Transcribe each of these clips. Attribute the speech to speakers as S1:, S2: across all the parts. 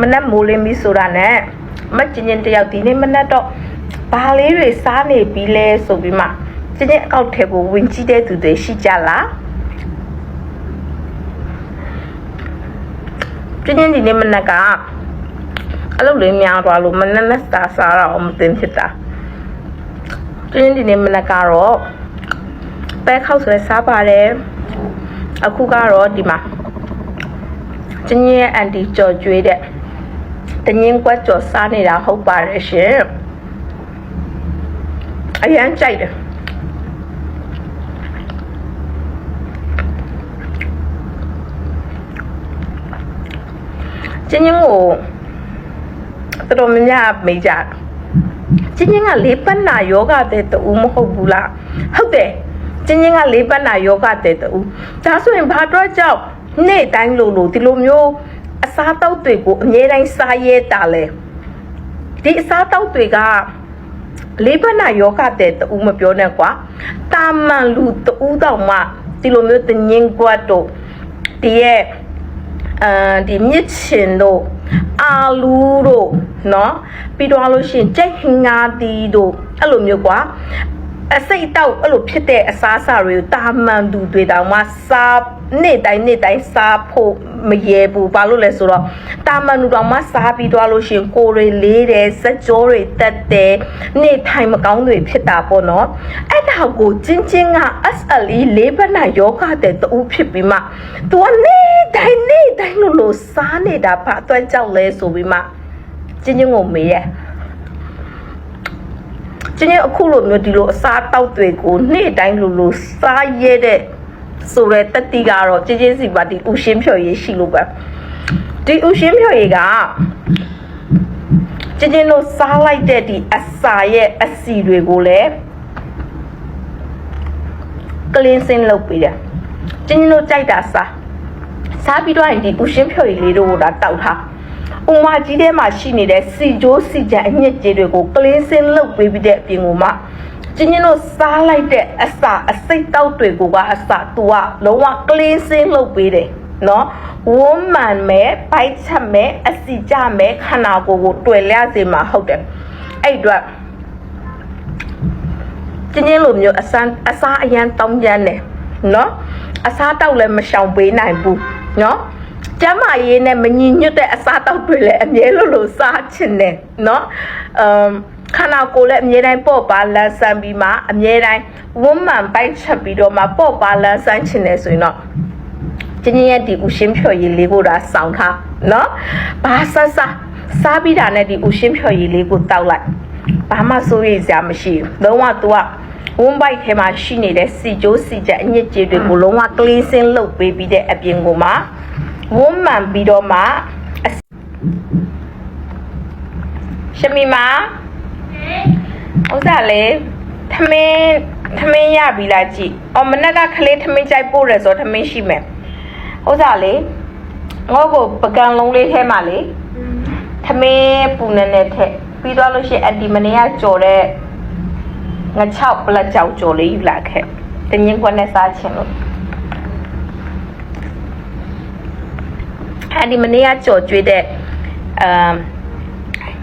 S1: မနက်မိုးလင်းပြီဆိုတာနဲ့မကျင်ကျင်တယောက်ဒီနေ့မနက်တော့ဘာလေးတွေစားနေပြီလဲဆိုပြီးမှကျင်ကျင်အကောက်ထဲကိုဝင်ကြည့်တဲ့သူတွေရှိကြလားကျင်ကျင်ဒီနေ့မနက်ကအဲ့လိုလေးများသွားလို့မနက်နဲ့စားစားတော့မသိဖြစ်တာကျင်ကျင်ဒီနေ့မနက်ကတော့ပဲခောက်ဆွဲစားပါတယ်အခုကတော့ဒီမှာကျင်းရဲ့အန်တီကြော်ကျွေးတဲ့ တငင်းကွက်ကြော်စားနေတာဟုတ်ပါတယ်ရှင်အရန်ကြိုက်တယ်ကျင်းရင်ကိုတော်တော်များများမေးကြတယ်ကျင်းရင်ကလေးပတ်နာယောဂတဲ့တူမဟုတ်ဘူးလားဟုတ်တယ်ကျင်းရင်ကလေးပတ်နာယောဂတဲ့တူဒါဆိုရင်ဘာတော့ကြောက်နေ့တိုင်းလို့လို့ဒီလိုမျိုးအ စားတောက်တွေကိုအမြဲတမ်းစားရဲတာလဲဒီအစားတောက်တွေကလေးပတ်နာယောဂတဲ့တူမပြောနဲ့ကွာတာမန်လူတူတော့မှဒီလိုမျိုးတငင်းကွက်တို့ဒီရဲ့ အဲဒီမြစ်ချင်တို့အာလူတို့เนาะပြီးတော့လို့ရှိရင်ကြိတ်ဟင်္ဂါတီတို့အဲ့လိုမျိုးကွာ အစိတ်တောက်အဲ့လိုဖြစ်တဲ့အစားအစာတွေကိုတာမန်သူတွေတောင်မှစားနေ့တိုင်းနေ့တိုင်းစားဖို့မရဲဘူးဘာလို့လဲဆိုတော့တာမန်သူတောင်မှစားပြီးသွားလို့ရှိရင်ကိုယ်တွေလေးတယ်စက်ကြောတွေတက်တယ်နေ့ထိုင်မကောင်းတွေဖြစ်တာပေါ့နော်အဲ့ဒါကိုချင်းချင်းက SLE လေးဘက်နာယောဂတဲ့တူဖြစ်ပြီးမှ तू ကနေ့တိုင်းနေ့တိုင်းလို့လို့စားနေတာဘာအတွက်ကြောက်လဲဆိုပြီးမှချင်းချင်းကိုမေးရဲ့ ချင်းချင်းအခုလိုမျိုးဒီလိုအစားတောက်တွေကိုနေ့တိုင်းလို့လို့စားရတဲ့ဆိုရဲတတိကတော့ချင်းချင်းစီပါဒီဥရှင်းဖြော်ရေးရှိလို့ပဲဒီဥရှင်းဖြော်ရေးကချင်းချင်းတို့စားလိုက်တဲ့ဒီအစာရဲ့အစီတွေကိုလည်းကလင်းစင်းလုပ်ပေးတယ်ချင်းချင်းတို့ကြိုက်တာစားစားပြီးတော့ရင်ဒီဥရှင်းဖြော်ရည်လေးတို့ကိုဒါတောက်ထား ဥမာကြီးထဲမှာရှိနေတဲ့စီကျိုးစီကြံအညစ်အကြေးတွေကိုကလင်းစင်းလုပ်ပေးပြီးတဲ့အပြင်ကိုမှကျင်းချင်းတို့စားလိုက်တဲ့အစာအစိတ်တောက်တွေကိုကအစာသူကလုံးဝကလင်းစင်းလုပ်ပေးတယ်နော်ဝမ်းမှန်မဲ့ဘိုက်ချက်မဲ့အစီကြမဲ့ခန္ဓာကိုယ်ကိုတွေ့လျစေမှာဟုတ်တယ်အဲ့အတွက်ကျင်းချင်းလိုမျိုးအစမ်းအစားအရန်တောင်းကျမ်းတယ်နော်အစားတောက်လည်းမရှောင်ပေးနိုင်ဘူးနော် ကျမ်းမာရေးနဲ့မညီညွတ်တဲ့အစားတောက်တွေလည်းအမြဲလိုလိုစားချင်တယ်နော်အမ်ခန္ဓာကိုယ်လည်းအမြဲတမ်းပေါ့ပါလန်းဆန်းပြီးမှအမြဲတမ်းဝမ်းမှန်ပိုက်ချက်ပြီးတော့မှပေါ့ပါလန်းဆန်းချင်တယ်ဆိုရင်တော့ကျင်းကျင်းရဲ့ဒီဥရှင်းဖြော်ရည်လေးကိုဒါစောင်းထားနော်ဘာဆဆစားပြီးတာနဲ့ဒီဥရှင်းဖြော်ရည်လေးကိုတောက်လိုက်ဘာမှစိုးရိမ်စရာမရှိဘူးလုံးဝ तू ကဝန်းဘိုက်ထဲမှာရှိနေတဲ့စီကျိုးစီချက်အညစ်အကြေးတွေကိုလုံးဝ cleansing လုပ်ပေးပြီးတဲ့အပြင်ကိုမှ ဝန်းမှန်ပြီးတော့မှအစရှမီမာဥစားလေသမင်းသမင်းရပြီလားကြည့်အော်မနက်ကကလေးသမင်းကြိုက်ပို့တယ်ဆိုတော့သမင်းရှိမယ်ဥစားလေငေါ့ကိုပကံလုံးလေးထဲမှာလေသမင်းပူနေနဲ့ထက်ပြီးတော့လို့ရှိရင်အဒီမနေကကြော်တဲ့ငါ6ပလက်ကြောက်ကြော်လေးယူလာခဲ့တငင်းခွက်နဲ့စားချင်လို့ အဒီမနေကကြော်ကျွေးတဲ့အမ်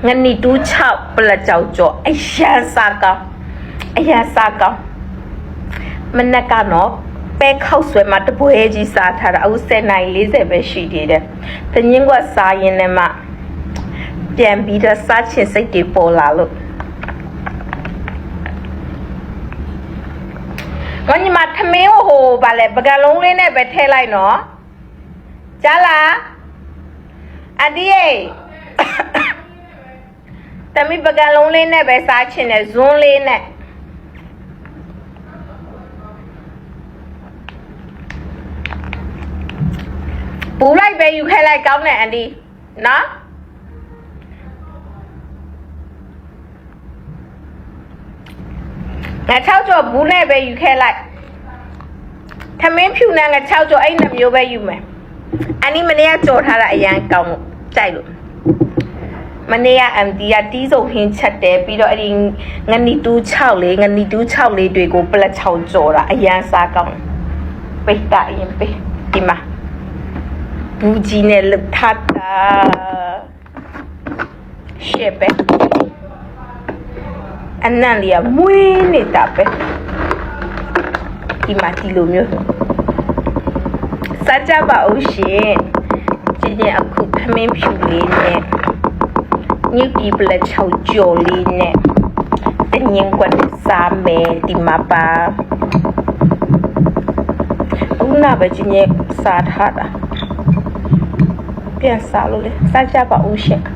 S1: ငနီတူး6ပလက်ကြောက်ကြော်အရန်စားကောင်းအရန်စားကောင်းမနက်ကတော့ပဲခောက်ဆွဲမှာတပွဲကြီးစားထားတာအခု7နိုင်40ပဲရှိသေးတယ်။တငင်းကစားရင်လည်းမှပြန်ပြီးတော့စားချင်စိတ်တွေပေါ်လာလို့ဝညီမထမင်းကိုဟိုဗာလဲပကံလုံးလေးနဲ့ပဲထည့်လိုက်နော်။ကြားလား အန်ဒီယေတမီပကံလုံးလေးနဲ့ပဲစားချင်တယ်ဇွန်းလေးနဲ့ပူလိုက်ပဲယူခဲလိုက်ကောင်းတယ်အန်ဒီနော်ငါ6ကြော်ဘူးနဲ့ပဲယူခဲလိုက်ထမင်းဖြူနဲ့ငါ6ကြော်အဲ့နှမျိုးပဲယူမယ်အန်ဒီမနေ့ကကြော်ထားတာအရန်ကောင်းလို့ ကြိုက်လို့မနေ့ကအန်ဒီကတီးစုံဟင်းချက်တယ်ပြီးတော့အဲ့ဒီငနီတူး6လေးငနီတူး6လေးတွေကိုပလက်6ကြော်တာအရန်စားကောင်းတယ်ပိတ်တာအရင်ပိတ်ဒီမှာဘူးကြီးနဲ့လှပ်ထားတာရှစ်ပဲအနံ့လေးကမွေးနေတာပဲဒီမှာဒီလိုမျိုးစားကြပါဦးရှင် ကျင်းချင်းအခုခမင်းဖြူလေးနဲ့ညစ်ဒီပလက်ချောက်ကြော်လေးနဲ့တငင်းကွက်နဲ့စားမယ်ဒီမှာပါအခုနပဲကျင်းချင်းစားထားတာပြန်စားလို့လေစားကြပါဦးရှင်စကော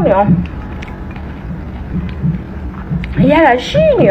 S1: င်းညအရာရှိည